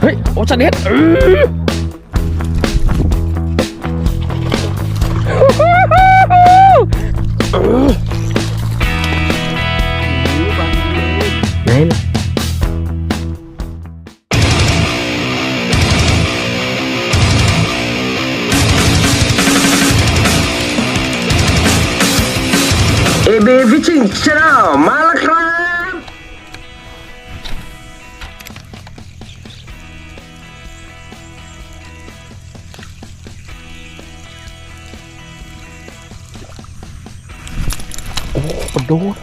เฮ้ย โอชาเน็ตอื้อไห อ้ปะโดด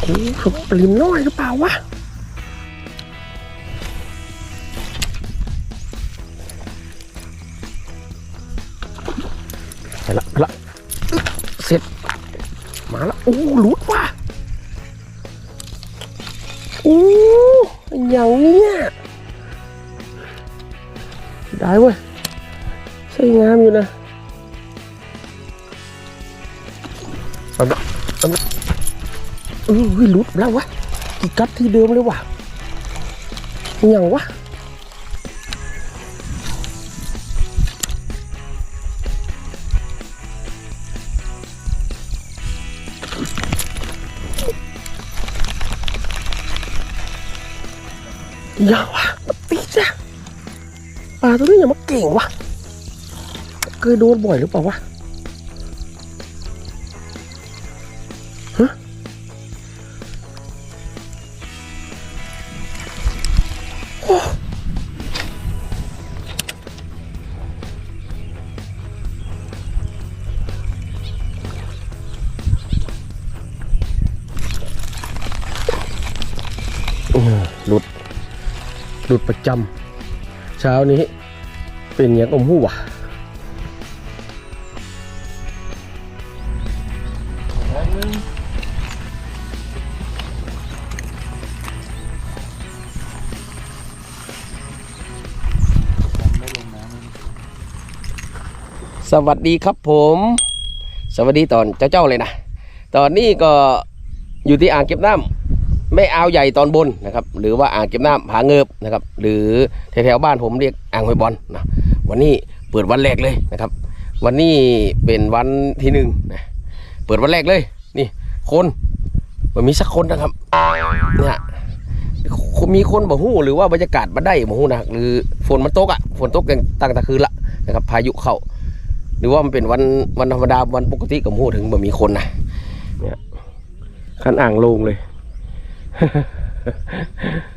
โอ้สุดปริมน้อยหรือเปล่าวะไปละไปละเสร็จ มาละโอ้หลุดว่ะโอ้ อย่างเนี้ยได้เว้ยสวยงามอยู่นะเอาละเอาละเออเฮ้ยหลุดแล้ววะกี่กัดที่เดิมเลยว่ะอย่างวะ ย่าวะมาตีจ้ะปลาตัวนี้อย่ามาเก่งวะเคยโดนบ่อยหรือเปล่าวะ ประจำเช้านี้เป็นอย่างอมหูวะสวัสดีครับผม สวัสดีตอนเจ้าๆเลยนะ ตอนนี้ก็อยู่ที่อ่างเก็บน้ำ ไม่เอาใหญ่ตอนบนนะครับ หรือว่าอ่างเก็บน้ำผาเงิบนะครับ หรือแถวๆบ้านผมเรียกอ่างหอยบอลนะวันนี้เปิดวันแรกเลยนะครับ วันนี้เป็นวันที่หนึ่งนะเปิดวันแรกเลย นี่ คนมันมีสักคนนะครับเนี่ยมีคนบ่หู้หรือว่าบรรยากาศมาได้บ่หู้นะหรือฝนมันตกอะฝนตกกันตั้งแต่คืนละนะครับ พายุเข้า หรือว่ามันเป็นวันวันธรรมดาวันปกติกับหู้ถึงบ่มีคนนะเนี่ยขันอ่างลงเลย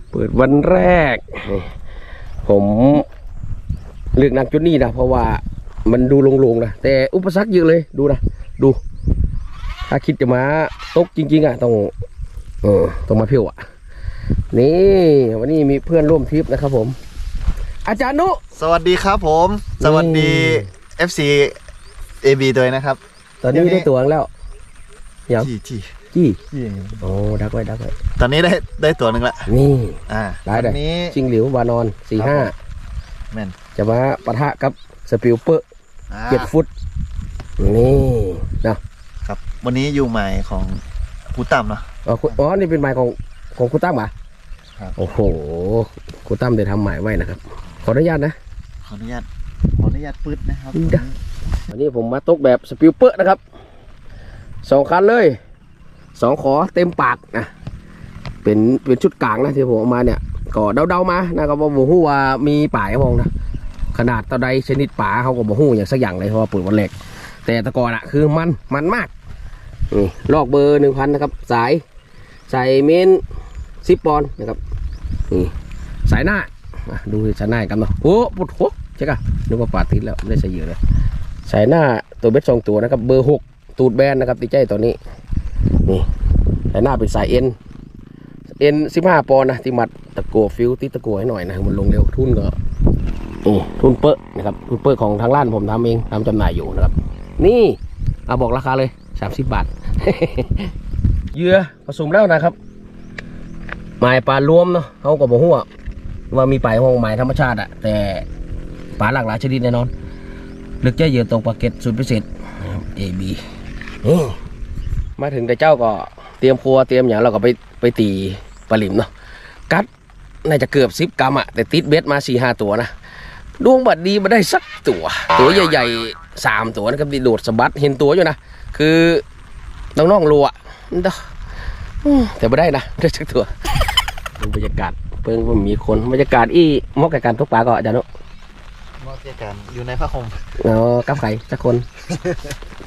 เปิดวันแรกนี่ผมเลือกนักจุดนี้นะเพราะว่ามันดูโลงๆนะแต่อุปสรรคเยอะเลยดูนะดู ถ้าคิดจะมาตกจริง ๆอะต้องเออต้องมาเพียวอะ นี่ วันนี้มีเพื่อนร่วมทริปนะครับผม อาจารย์นุ สวัสดีครับผม สวัสดี FC AB ด้วยนะครับ ตอนนี้เดี๋ยวนี้ได้ตัวแล้วยังที่ที่ จี้ที่โอ้ดักไว้ดักไว้ตอนนี้ได้ได้ตัวหนึ่งละนี่อ่าได้ได้วันนี้ชิงหลิววานอนสี่ห้าแม่นจะมาปะทะกับสปิลเปอร์อ่าเจ็ดฟุตนี่นะครับ วันนี้อยู่ใหม่ของผู้ต่ำเนาะอ๋อคุณอ๋อนี่เป็นหมายของของคุณตั้มเหรอครับโอ้โหคุณตั้มได้ทำหมายไว้นะครับ ขออนุญาตนะ ขออนุญาตขออนุญาตปืดนะครับได้วันนี้ผมมาตกแบบสปิลเปอร์นะครับสองคันเลย สองขอเต็มปากนะเป็นเป็นชุดกลางนะที่ผมเอามาเนี่ยก็เดาๆมานะครับว่าโมหูว่ามีป่ายมองนะขนาดตะไดชนิดป่าเขาก็บอกหูอย่างสักอย่างเลยเพราะว่าเปิดวันแรกแต่ตะกอนอะคือมันมันมากนี่ลอกเบอร์หนึ่งพันนะครับ สายใส่เมนซิปปอนนะครับนี่สายหน้าดูสายหน้ากันเนาะโอ้ปวดหัวใช่กะนึกว่าป่าติดแล้วไม่ได้ใส่เยอะเลยสายหน้าตัวเบ็ดสองตัวนะครับ เบอร์หกตูดแบนนะครับตีใจตัวนี้ นี่สายหน้าเป็นสายเอ็นเอ็นสิบห้าปอนนะที่มัดตะกัวฟิวติดตะกัวให้หน่อยนะมันลงเร็วทุนก็นี่ทุนเปอะนะครับทุนเปอะของทางร้านผมทำเองทำจำหน่ายอยู่นะครับ นี่เอาบอกราคาเลยสามสิบบาทเยื่อผสมแล้วนะครับหมายปลารวมเนาะเขาก็บอกว่าว่ามีปลายห้องหมายธรรมชาติอะแต่ปลาหลากหลายชนิดแน่นอน ลึกใจเยืนตรงปาเก็ตสุดพิเศษนะครับ AB นี่ มาถึงแต่เจ้าก็เตรียมครัวเตรียมอย่างเราก็ไปไปตีปลาหลิมเนาะกัดน่าจะเกือบสิบกรัมอะแต่ติดเบ็ดมาสี่ห้าตัวนะดวงบัดดีมาได้สักตัว ตัวใหญ่ๆสามตัวนะครับที่โดดสะบัดเห็นตัวอยู่นะคือน้องๆรัวเด้ออืมแต่ไม่ได้นะได้สักตัวดูบรรยากาศเพิ่งมีคนบรรยากาศอีเหมอกกับการตกปลาก็อาจารย์เนอะ มอเจอกันอยู่ในผ้าห่มเอากับไข่สักคน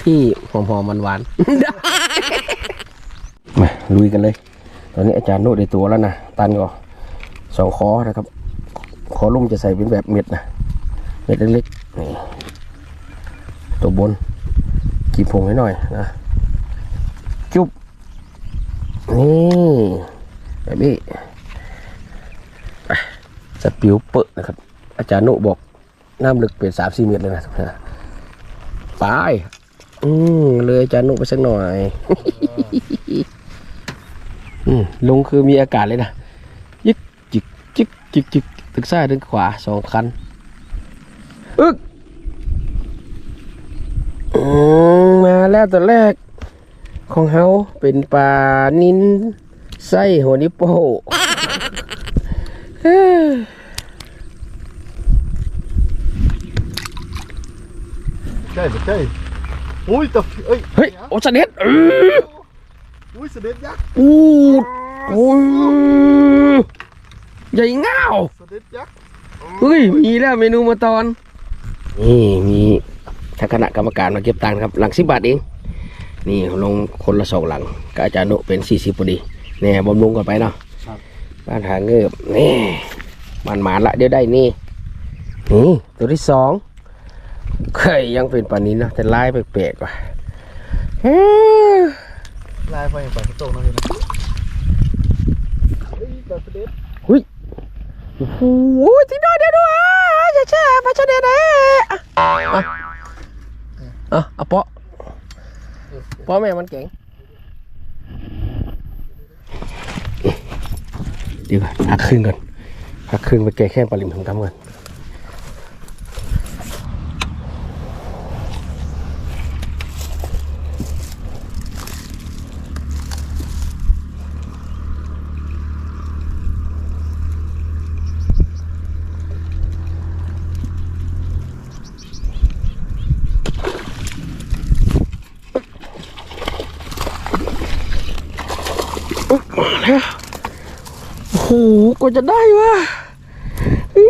ที่หอมหอมๆหวานๆมาลุยกันเลย ตอนนี้อาจารย์โน้ตได้ตัวแล้วนะ ตันก็สองคอนะครับ คอลุ่มจะใส่เป็นแบบเม็ดนะเม็ดเล็กๆนี่ตัวบนกีบพงให้หน่อยนะ จุ๊บนี่แบบนี้ไปสปิวเปอะนะครับ อาจารย์โนุบอก น้ำลึกเป็นสามสี่เมตรเลยนะไปอืมเลยจานุไปสักหน่อยอืมลงคือมีอากาศเลยนะยิกจิกจิกจิกจิกตึกซ้ายตึกขวาสองคันอึกมาแล้วตัวแรก ของเฮาเป็นปลานินไส้หัวนิโป้ เอ้อ ใช่ใช่อุ้ยแต่เอ้ยเฮ้ยโอ้เสด็จเอออุ้ยเสด็จยักษ์อูดโอ้ยใหญ่เง่าเสด็จยักษ์เฮ้ยมีแล้วเมนูมาตอนนี่มีทางคณะกรรมการมาเก็บตังค์ครับหลังสิบบาทเองนี่ลงคนละสองหลังกับอาจารย์โนเป็นสี่สิบพอดีแน่บำรุงกันไปเนาะบ้านหาเงือบนี่มันหมานละเดี๋ยวได้นี่นี่ตัวที่สอง เคยยังเป็นปานนี้นะแต่ลายแปลกๆว่ะเฮ้ยลายไปปล่อยกระโตกนะพี่นะเฮ้ยแต่เสด็จโอ้โหที่น้อยเดียวด้วยอย่าแช่พระเจ้าเดชนะอะอะอะเอาเปาะเปาะแม่มันเก่งเดี๋ยวก่อนพักครึ่งก่อนพักครึ่งไปแก้แค่ปริมทำกำก่อนโอ้โห กว่าจะได้วะอี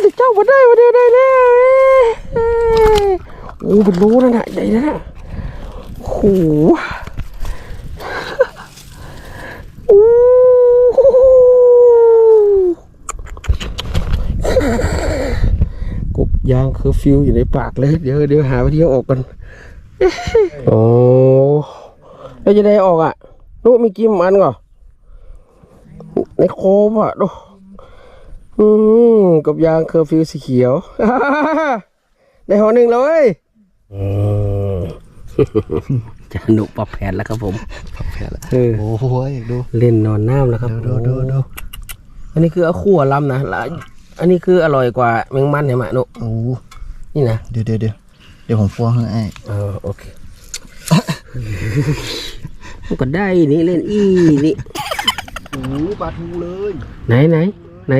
แต่เจ้ามาได้มาเดียวได้แล้วเอ้ยโอ้เป็นโลนั่นน่ะใหญ่นะน่ะโอ้โหโอ้โหกบยางเคอร์ฟิวอยู่ในปากเลย เดี๋ยวเดี๋ยวหาวิธีเอาออกกันโอ้แล้วจะได้ออกอะลูกมีกิมอันก่อน ในโคมอะดูอืมกับยางเคอร์ฟิวสีเขียว ได้หอหนึ่งเลยอืมจะหนุกปรับแผนแล้วครับผมปรับแผนแล้วเออโอ้โหดู เล่นนอนน้ำแล้วครับดูดูดูอันนี้คือเอาขั่วลำนะแล้วอันนี้คืออร่อยกว่าแมงมันเห็นไหมนุโอ้นี่นะเดี๋ยวเดี๋ยวเดี๋ยวเดี๋ยวผมฟ้องให้ไอ้เออโอเคมันก็ได้นี่เล่นอีนี่ โอ้ปลาทูเลยไหนไหนไหน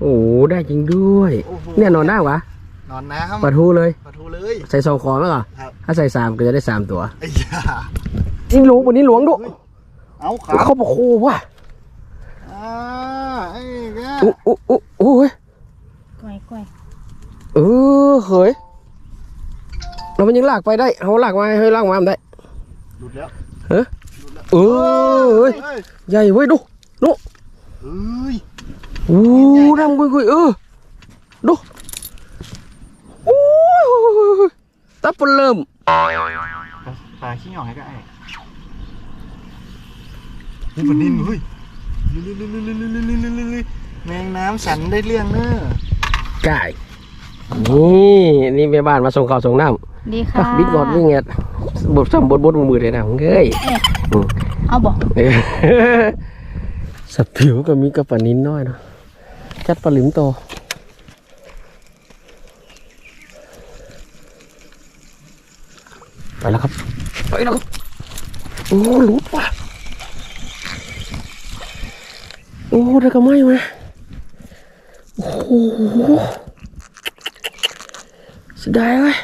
โอ้ได้จริงด้วย โอ้โหเนี่ยนอนได้วะนอนน้ปลาทูเลยำปลาทูเลย ใส่สองคอไหมก่อนครับ ถ้าใส่สามก็จะได้สามตัวไอ้ยานี่หลวงวันนี้หลวงดุเอาขาเขาบอกโคว่ะอ่าไอ้แกอู้อู้อู้อู้เว้ยก้อยก้อยเออเฮ้ยเรามันยังลากไปได้เอาลากมาให้ลากมามันได้ หลุดแล้วเออเฮ้ย เฮ้ยใหญ่เว้ยดู ดูเอ้ยอู้ดำกุยกุยเออดูโอ้ยตับปนเริ่มปลาขี้หยองให้ก็ไอ้นี่ปลานิ่นเฮ้ยแมงน้ำสันได้เรื่องเนอะไก่นี่นี่แม่บ้านมาส่งข้าวส่งน้ำดีค่ะบิ๊กงอดวิ่งเงี้ยบดซ้ำบดบดมือเลยนะมึงเอ้ยเอาบอก เออสปิวก็มีกระปนินน้อยเนาะจัดปลาหลิมโตไปแล้วครับ ไปแล้วครับ โอ้หลุดว่ะ โอ้ได้ก็ไม่มาโอ้โหเสียดายเว้ย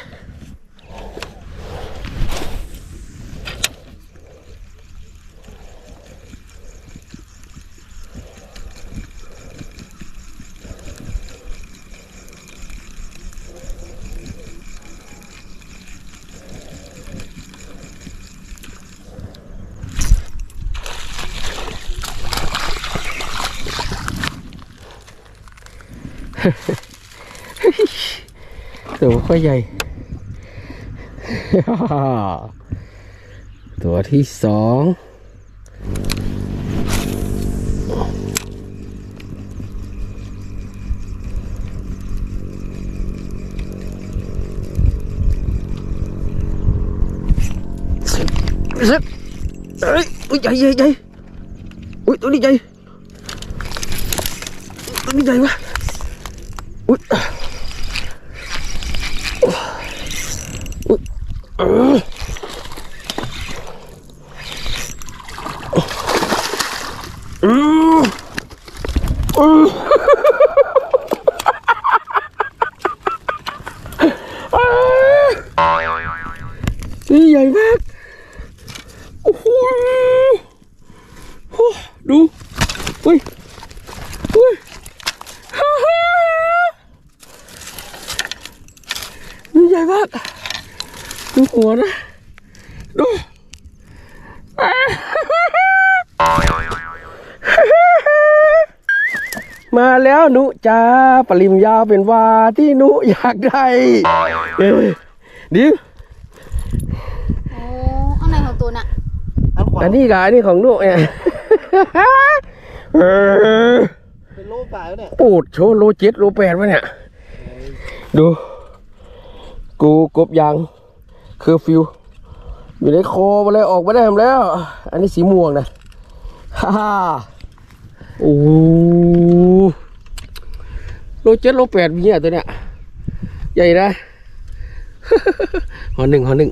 ตัวค่อยใหญ่ ตัวที่สองเฮ้ยอุ้ยใหญ่ใหญ่ใหญ่อุ้ยตัวนี้ใหญ่ตัวนี้ใหญ่วะ อุ้ยนี่ใหญ่มาก โอ้โหโอ้ดูเฮ้ยเฮ้ยฮ่าฮ่านี่ใหญ่มาก ดู หัวนะดูอ่ามาแล้วหนุจ้าปริมยาวเป็นวาที่หนุอยากได้เอ้ยดิวโอ้เอาไหนของตัวน่ะอันขวาอันนี้กับอันนี้ของหนุเนี่ยเออเป็นโลป่าแล้วเนี่ยปูดโชว์โลเจ็ดโลแปดวะเนี่ย ดู กูกบยาง เคอร์ฟิว อยู่ในคอมาเลยออกมาได้ทำแล้ว อันนี้สีม่วงนะฮ่าฮ่าโอ้โหโลเจ็ดโลแปดมีเนี่ยตัวเนี้ยใหญ่นะหอหนึ่งหอหนึ่ง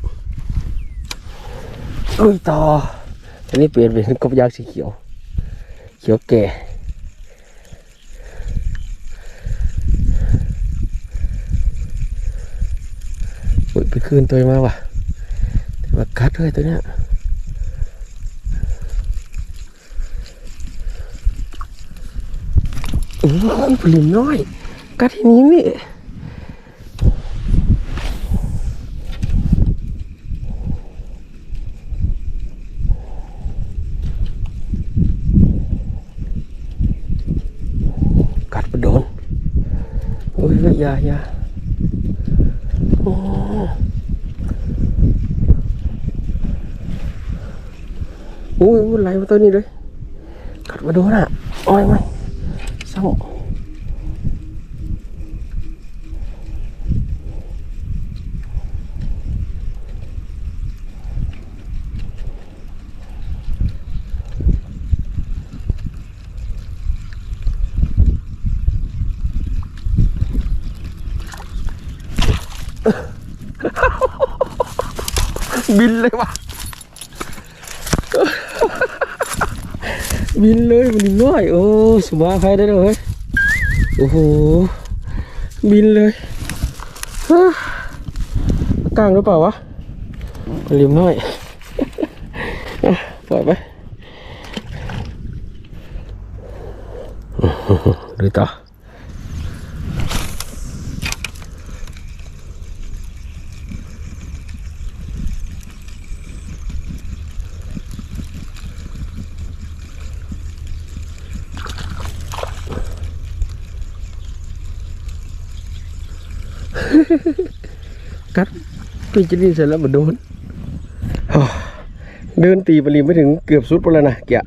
ลุยต่ออันนี้เปลี่ยนเป็นกบยางสีเขียว เขียวแก่ ไปคืนตัวมาว่ะแต่ว่ากัดเลยตัวเนี้ยโอ้ยปลิมน้อย กัดที่นี้นี่กัดไปโดน โอ้ยอยาอยา โอ้โอ้ยมันไหลมาตัวนี้เลยกัดมาโดนอะโอ้ยไม่เศร้า บินเลยว่ะบิมันน้อยโอ้สมาใครได้เลยโอ้โหบินเลยฮะกลางหรือเปล่าวะมันริมน้อยปล่อยไปดูต่อ กัดพี่จะนี่เสร็จแล้วมาโดนโอ้เดินตีปริมไปถึงเกือบสุดไปแล้วนะเกีย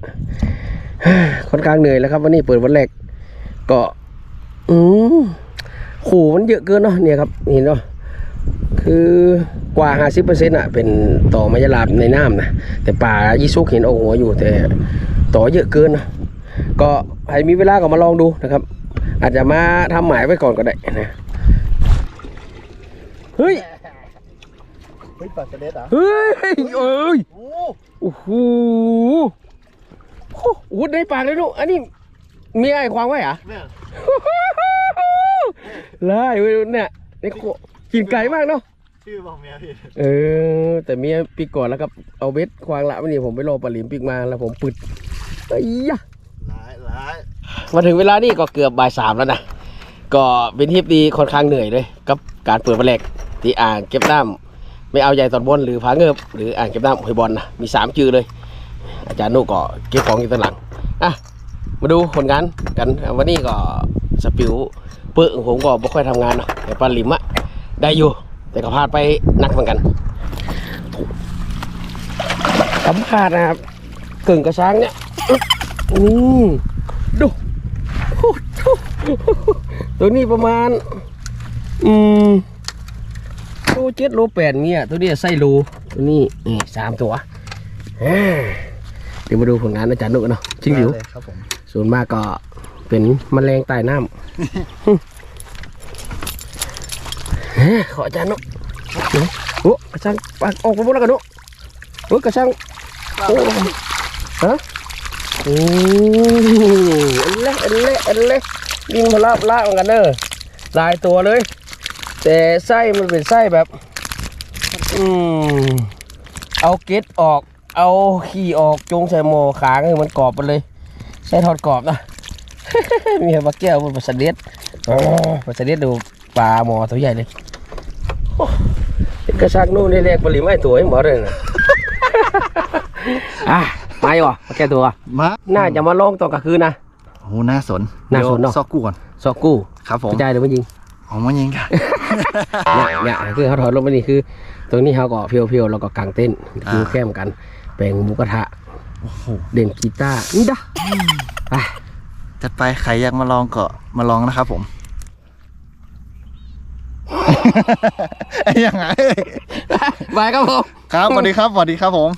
ค่อนข้างเหนื่อยแล้วครับวันนี้เปิดวันแรกก็อืมขู่มันเยอะเกินเนาะเนี่ยครับเห็นเนาะคือกว่าห้าสิบเปอร์เซ็นต์อะ เป็นต่อมายาลาบในน้ำนะแต่ป่ายี่ซุกเห็นเอาหัวอยู่ แต่ต่อเยอะเกินนะก็ใครมีเวลาก็มาลองดูนะครับ อาจจะมาทำหมายไว้ก่อนก็ได้นะ เฮ้ย เฮ้ยปลาสลิดเหรอเฮ้ย เอ้ย โอ้โอ้โหโอ้โหได้ปากเลยลูก อันนี้เมียไอ้ควางไว้เหรอะเนี่ยไล่เว้ยเนี่ยนี่โคกินไก่มากเนาะ ชื่อบอกเมียพี่เออ แต่เมียปีก่อนแล้วก็เอาเบ็ดควางละวันนี้ผมไปรอปลาหลิมปีกมาแล้วผมปึดไอ้ยะ หลายหลายมาถึงเวลานี่ก็เกือบบ่ายสามแล้วนะ ก็เป็นทริปดีค่อนข้างเหนื่อยเลยกับการเปิดปลาแหลก ที่อ่างเก็บน้ำไม่เอาใหญ่ตอนบนหรือผาเงิบหรืออ่างเก็บน้ำหอยบอลนะมีสามจือเลย อาจารย์นุก็เก็บของอยู่ตอนหลังอะมาดูผลงานกันวันนี้ก็สปิวเปื้อผมก็ไม่ค่อยทำงานเนาะแต่ปลาลิมอะได้อยู่ แต่ก็พลาดไปนักเหมือนกันสัมภาษณ์นะครับกึ่งกระช้างเนี่ยอืมดูโอ้โหตัวนี้ประมาณ อืม โลเจ็ดโลแปดเนี่ยตัวนี้ไส้โลตัวนี้นี่สามตัวอ่าเดี๋ยวมาดูผลงานอาจารย์นุกนเนาะจริงหรือได้เลยครับผมส่วนมากก็เป็นแมลงใต้น้ำเฮ้ยขออาจารย์นุโอ้กระชังปากออกมาหมดแล้วกันนุโอ้กระชังโอ้ฮะโอ้อันเล็กอันเล็กอันเล็กยิงมาลาบลาบเหมือนกันเนอะหลายตัวเลย แต่ไส้มันเป็นไส้แบบ อืมเอาเกล็ดออก เอาขี้ออกจงใส่หม้อขางให้มันกรอบไปเลย ใช้ทอดกรอบนะ มีปลาแก้วบนปลาสลิดอ๋อปลาสลิดดูปลาหมอตัวใหญ่เลยโอ้กระชักนู่นนี่เรียกปลาหลิมไอ้ตัวไอ้หมอเลยนะอะมาอยู่อะปลาแก้วตัวมาน่าจะมาลองตอนกลางคืนนะโอ้โหน่าสนน่าสนเนอะดี๋ยวซอกกูก่อนสอกกู้ครับผมกระจายหรือไม่ยิงเอ๋อมายิงกัน เนี่ยเนี่ยคือเขาถอดลงมานี่คือ ตรงนี้เขาก็เพียวๆแล้วก็กางเต้นท์คือแคมกันแบ่งหมูกระทะโอ้โหเด่นกีตาร์นี่ด้ะไปจัดไปใครอยากมาลองก็มาลองนะครับผมไอ้ยังไงไปครับผม ครับสวัสดีครับสวัสดีครับผม